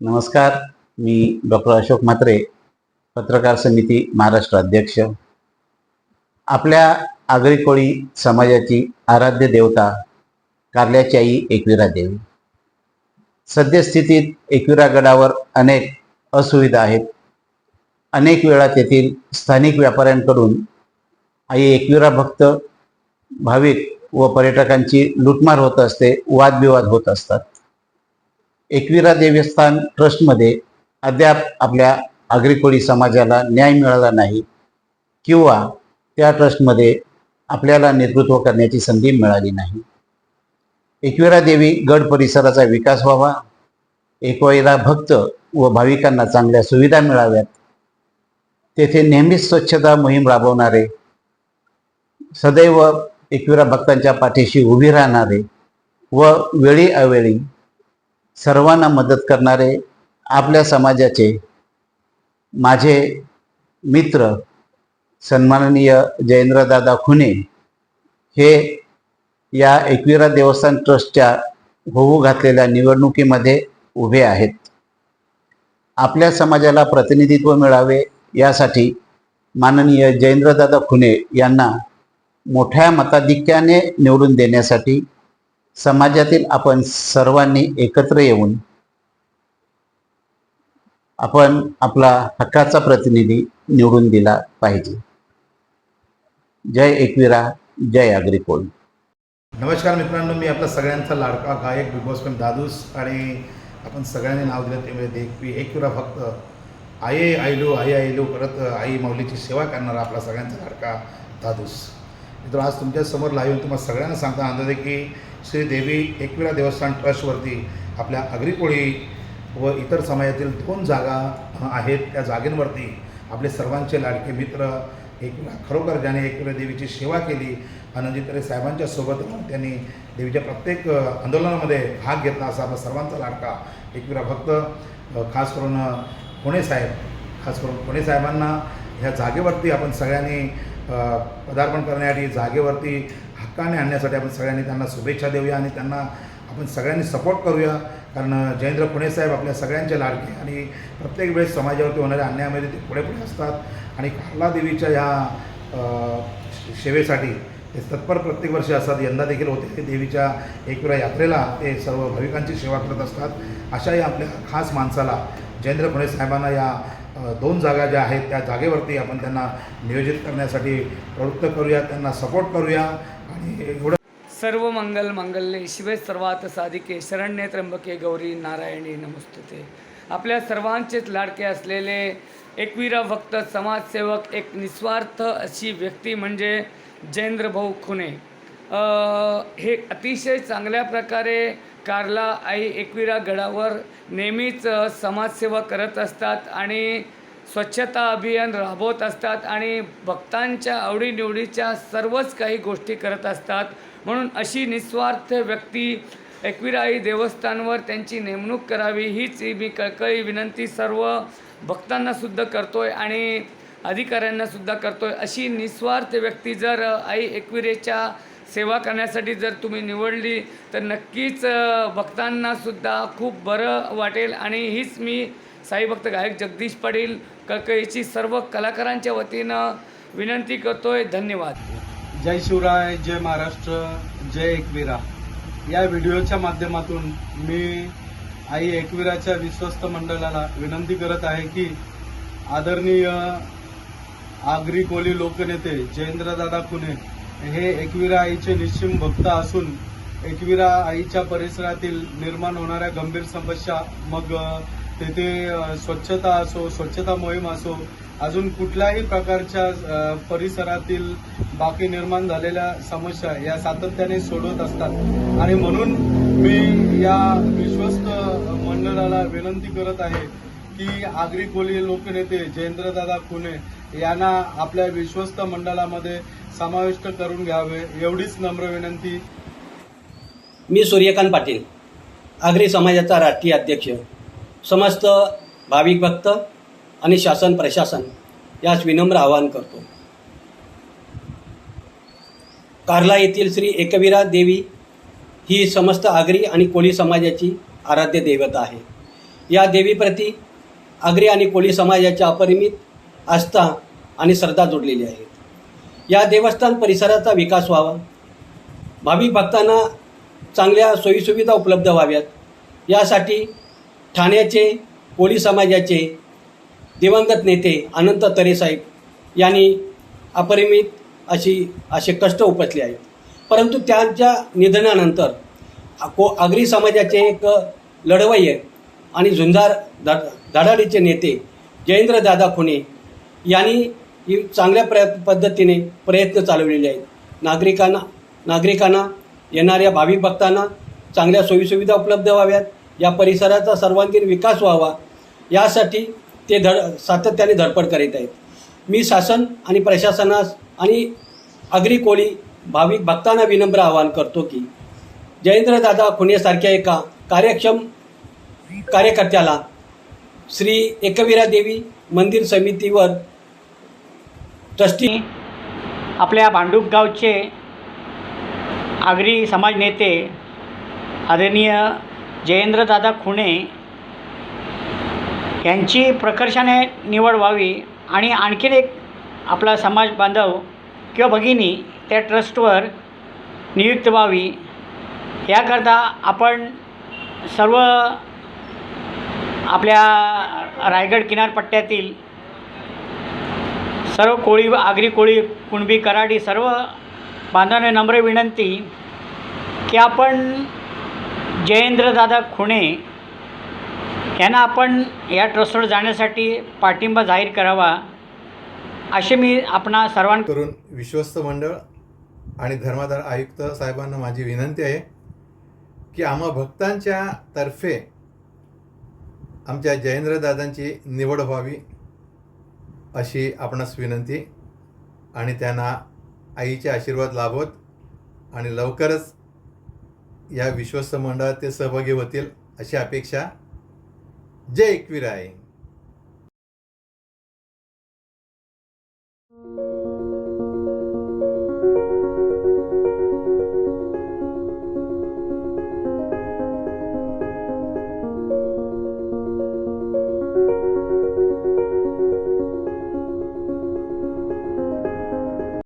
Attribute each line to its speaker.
Speaker 1: नमस्कार मी डॉक्टर अशोक म्हात्रे पत्रकार समिती महाराष्ट्र अध्यक्ष. आपल्या आगरी कोळी समाजाची आराध्य देवता कारल्याची आई एकविरा देवी. सद्यस्थितीत एकविरा गडावर अनेक असुविधा आहेत. अनेक वेळा तेथील स्थानिक व्यापाऱ्यांकडून आई एकविरा भक्त भाविक व पर्यटकांची लुटमार होत असते वादविवाद होत असतात. एकविरा देवस्थान ट्रस्टमध्ये अद्याप आपल्या आगरी समाजाला न्याय मिळाला नाही किंवा त्या ट्रस्टमध्ये आपल्याला नेतृत्व करण्याची संधी मिळाली नाही. एकविरा देवी गड परिसराचा विकास व्हावा. एकविरा भक्त व भाविकांना चांगल्या सुविधा मिळाव्यात. तेथे नेहमीच स्वच्छता मोहीम राबवणारे सदैव एकविरा भक्तांच्या पाठीशी उभी राहणारे व वेळी अवेळी सर्वांना मदत करणारे आपल्या समाजाचे माझे मित्र सन्माननीय जयेंद्रदादा खुने हे या एकविरा देवस्थान ट्रस्टच्या होऊ घातलेल्या निवडणुकीमध्ये उभे आहेत. आपल्या समाजाला प्रतिनिधित्व मिळावे यासाठी माननीय जयेंद्रदादा खुने यांना मोठ्या मताधिक्याने निवडून देण्यासाठी समाजातील आपण सर्वांनी एकत्र येऊन आपण आपला हक्काचा प्रतिनिधी निवडून दिला पाहिजे. जय एकविरा जय अग्रिकोल
Speaker 2: नमस्कार मित्रांनो मी आपला सगळ्यांचा लाडका गायक बिग बॉस पण दादूस आणि आपण सगळ्यांनी नाव दिलं ते म्हणजे देखपी एक विरा फक्त. आई आईलो आई आईलो परत आई माऊलीची सेवा करणारा आपला सगळ्यांचा लाडका दादूस. मित्र आज तुमच्यासमोर लाईव्ह तुम्हाला सगळ्यांना सांगता आनंद आहे की श्री देवी एकविरा देवस्थान ट्रस्टवरती आपल्या अग्रिकोळी व इतर समाजातील दोन जागा आहेत. त्या जागेंवरती आपले सर्वांचे लाडके मित्र एकविरा खरोखर ज्याने एकविरा देवीची सेवा केली आनंदीतरे साहेबांच्या सोबत त्यांनी देवीच्या प्रत्येक आंदोलनामध्ये भाग घेतला असा आपला सर्वांचा लाडका एकविरा भक्त खास करून पुणे साहेब खास करून पुणे साहेबांना ह्या जागेवरती आपण सगळ्यांनी पदार्पण करण्यासाठी जागेवरती हक्काने आणण्यासाठी आपण सगळ्यांनी त्यांना शुभेच्छा देऊया आणि त्यांना आपण सगळ्यांनी सपोर्ट करूया. कारण जयेंद्र पुणे साहेब आपल्या सगळ्यांचे लाडके आणि प्रत्येक वेळेस समाजावरती होणाऱ्या अन्यायामध्ये ते पुढे पुढे असतात. आणि कार्ला देवीच्या ह्या सेवेसाठी ते तत्पर प्रत्येक वर्षी असतात. यंदा देखील होते. ते देवीच्या एकविरा यात्रेला ते सर्व भाविकांची सेवा करत असतात. अशाही आपल्या खास माणसाला जयेंद्र फुणे साहेबांना या दोन जागा ज्या आहेत त्या जागेवरती आपण त्यांना नियोजित करण्यासाठी प्रवृत्त करूया त्यांना सपोर्ट करूया आणि एवढं
Speaker 3: सर्व मंगल मंगल्ये शिवे सर्वात साधिके शरण्ये त्र्यंबके गौरी नारायणी नमस्तुते. आपल्या सर्वांचेच लाडके असलेले एकवीरा भक्त समाजसेवक एक निस्वार्थ अशी व्यक्ती म्हणजे जयेंद्र भाऊ खुने हे अतिशय चांगल्या प्रकारे कारला आई एकविरा गडावर नेहमीच समाजसेवा करत असतात आणि स्वच्छता अभियान राबवत असतात आणि भक्तांच्या आवडीनिवडीच्या सर्वच काही गोष्टी करत असतात. म्हणून अशी निस्वार्थ व्यक्ती एकविराई देवस्थानवर त्यांची नेमणूक करावी हीच मी कळकळी विनंती सर्व भक्तांनासुद्धा करतो आहे आणि अधिकाऱ्यांनासुद्धा करतो आहे अशी निस्वार्थ व्यक्ती जर आई एकविरेच्या सेवा करण्यासाठी जर तुम्ही निवडली तर नक्कीच भक्तांनासुद्धा खूप बरं वाटेल. आणि हीच मी साईभक्त गायक जगदीश पाटील कळकळीची सर्व कलाकारांच्या वतीनं विनंती करतो आहे धन्यवाद.
Speaker 4: जय शिवराय जय महाराष्ट्र जय एकवीरा. या व्हिडिओच्या माध्यमातून मी आई एकवीराच्या विश्वस्त मंडळाला विनंती करत आहे की आदरणीय आगरी कोली लोकनेते जयेंद्रदादा खुने हे एकविरा आईचे निश्चिम भक्त असून एकविरा आईच्या परिसरातील निर्माण होणाऱ्या गंभीर समस्या मग तेथे स्वच्छता असो स्वच्छता मोहीम असो अजून कुठल्याही प्रकारच्या परिसरातील बाकी निर्माण झालेल्या समस्या या सातत्याने सोडवत असतात. आणि म्हणून मी या विश्वस्त मंडळाला विनंती करत आहे की आगरी कोली लोकनेते जयेंद्रदादा खुने यांना आपल्या विश्वस्त मंडळामध्ये समाविष्ट करून घ्यावे एवढीच नम्र विनंती.
Speaker 5: मी सूर्यकांत पाटील आगरी समाजाचा राष्ट्रीय अध्यक्ष. समस्त भाविक भक्त आणि शासन प्रशासन यास विनम्र आवाहन करतो. कार्ला येथील श्री एकविरा देवी ही समस्त आगरी आणि कोळी समाजाची आराध्य दैवता आहे. या देवीप्रती आगरी आणि कोळी समाजाच्या अपरिमित आस्था आणि श्रद्धा जोडलेली आहे. या देवस्थान परिसराचा विकास व्हावा. भाविक भक्तांना चांगल्या सोयीसुविधा उपलब्ध व्हाव्यात. यासाठी ठाण्याचे कोळी समाजाचे दिवंगत नेते अनंत तरेसाहेब यांनी अपरिमित अशी असे कष्ट उपसले आहेत. परंतु त्यांच्या निधनानंतर को आगरी समाजाचे एक लढवय्य आणि झुंजार धडाडीचे नेते जयेंद्रदादा खुणे यांनी ही चांगल्या प्रय पद्धतीने प्रयत्न चालवलेले आहेत. नागरिकांना नागरिकांना येणाऱ्या भाविक भक्तांना चांगल्या सोयीसुविधा उपलब्ध व्हाव्यात. या परिसराचा सर्वांगीण विकास व्हावा. यासाठी ते धड सातत्याने धडपड करीत आहेत. मी शासन आणि प्रशासनास आणि आगरी कोळी भाविक भक्तांना विनम्र आवाहन करतो की जयेंद्रदादा खुणेसारख्या एका कार्यक्षम कार्यकर्त्याला श्री एकवीरा देवी मंदिर समितीवर ट्रस्टी
Speaker 6: आपल्या भांडूप गावचे आगरी समाज नेते आदरणीय जयेंद्रदादा खुणे यांची प्रकर्षाने निवड व्हावी आणि आणखीन एक आपला समाज बांधव किंवा भगिनी त्या ट्रस्टवर नियुक्त व्हावी याकरता आपण सर्व आपल्या रायगड किनारपट्ट्यातील सर्व कोळी आगरी कोळी कुणबी कराडी सर्व बांधवांना नम्र विनंती की आपण जयेंद्रदादा खुणे यांना आपण या ट्रस्टवर जाण्यासाठी पाठिंबा जाहीर करावा असे मी आपणा
Speaker 7: सर्वांकडून विश्वस्त मंडळ आणि धर्माधार आयुक्त साहेबांना माझी विनंती आहे की आम्हा भक्तांच्या तर्फे आमच्या जयेंद्रदादांची निवड व्हावी. अशी आपणास विनंती आणि त्यांना आईचे आशीर्वाद लाभोत आणि लवकरच या विश्वस्त मंडळात ते सहभागी होतील अशी अपेक्षा. जय एकवीर आहे